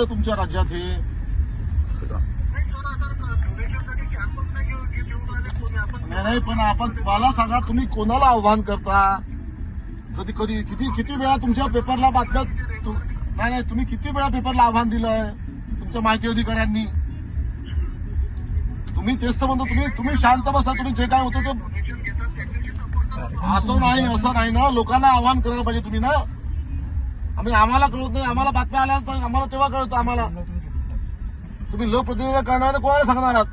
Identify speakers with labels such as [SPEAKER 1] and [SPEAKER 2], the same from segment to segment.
[SPEAKER 1] तुमच्या राज्यात हे? नाही नाही पण आपण मला सांगा तुम्ही कोणाला आव्हान करता? कधी कधी किती किती वेळा तुमच्या पेपरला बातम्यात नाही नाही तुम्ही किती वेळा पेपरला आव्हान दिलंय तुमच्या माहिती अधिकाऱ्यांनी? तुम्ही तेच तर म्हणतो तुम्ही तुम्ही शांत बसा तुम्ही जे काय होतं ते असं नाही असं नाही ना लोकांना आव्हान करायला पाहिजे तुम्ही ना. आम्ही आम्हाला कळत नाही आम्हाला बातम्या आल्या तर आम्हाला तेव्हा कळतं आम्हाला. तुम्ही लोकप्रतिनिधी करणार तर कोणाला सांगणार आहात?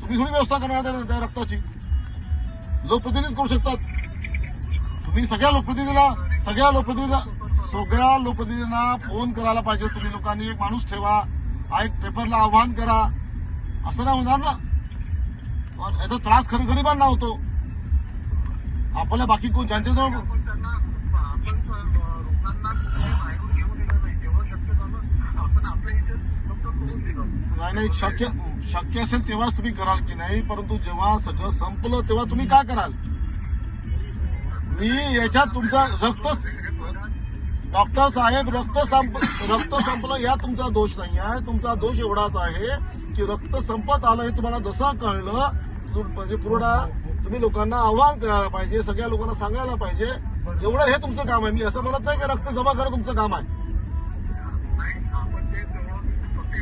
[SPEAKER 1] तुम्ही थोडी व्यवस्था करणार त्या- रक्ताची. लोकप्रतिनिधीच करू शकतात. तुम्ही सगळ्या लोकप्रतिनिधीला सगळ्या लोकप्रतिनिधीला सगळ्या लोकप्रतिनिधींना फोन करायला पाहिजे. तुम्ही लोकांनी एक माणूस ठेवा. एक पेपरला आव्हान करा. असं नाही होणार ना? पण याचा त्रास खरं गरिबांना होतो. आपल्या बाकी कोण ज्यांच्याजवळ नाही नाही शक्य शक्य असेल तेव्हाच तुम्ही कराल की नाही परंतु जेव्हा सगळं संपलं तेव्हा तुम्ही काय कराल? मी याच्यात तुमचा रक्त डॉक्टर साहेब रक्त संप रक्त संपलं या तुमचा दोष नाही आहे. तुमचा दोष एवढाच आहे की रक्त संपत आलं हे तुम्हाला जसं कळलं म्हणजे पुरवठा तुम्ही लोकांना आव्हान करायला पाहिजे सगळ्या लोकांना सांगायला पाहिजे. एवढं हे तुमचं काम आहे. मी असं म्हणत नाही की रक्त जमा करणं तुमचं काम आहे
[SPEAKER 2] त्यांना आपण रेग्युलरली कॉन्टॅक्ट करून त्यांच्याकडनं करून घ्यायचा प्रयत्न करत होतो परंतु डिसेंबर महिन्यामध्ये काय झालं लोकांनी रिस्पॉन्सच दिला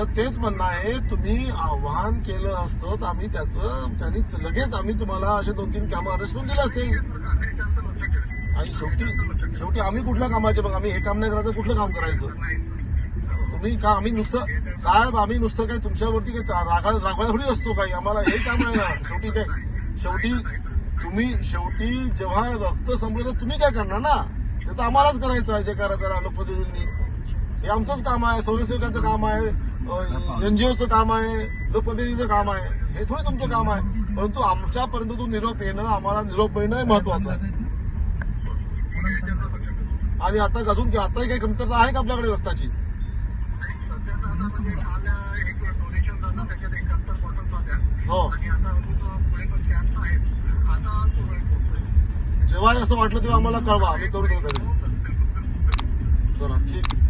[SPEAKER 2] आता
[SPEAKER 1] तेच म्हणणं आहे तुम्ही आव्हान केलं असतं तर आम्ही त्याचं त्यांनी लगेच आम्ही तुम्हाला असे दोन तीन कामं अरेस्ट करून दिले असते आणि शेवटी शेवटी आम्ही कुठल्या कामाचे बघ आम्ही हे काम नाही करायचं कुठलं काम करायचं? तुम्ही का आम्ही नुसतं साहेब आम्ही नुसतं काही तुमच्यावरती काही रागा रागवायला थोडी असतो काही आम्हाला हे काम आहे ना शेवटी काय? शेवटी तुम्ही शेवटी जेव्हा रक्त संपलं तर तुम्ही काय करणार ना? ते तर आम्हालाच करायचं आहे जे करायचं लोकप्रतिनिधींनी हे आमचंच काम आहे स्वयंसेवकांचं काम आहे एनजीओचं काम आहे लोकप्रतिनिधीचं काम आहे हे थोडी तुमचं काम आहे. परंतु आमच्यापर्यंत तो निरोप येणं आम्हाला निरोप मिळणं हे महत्वाचं आहे. आणि आता अजून आताही काही कमतरता आहे का आपल्याकडे रक्ताची? हो. जेव्हा असं वाटलं तेव्हा आम्हाला कळवा आम्ही करू देऊ कधी. चला ठीक.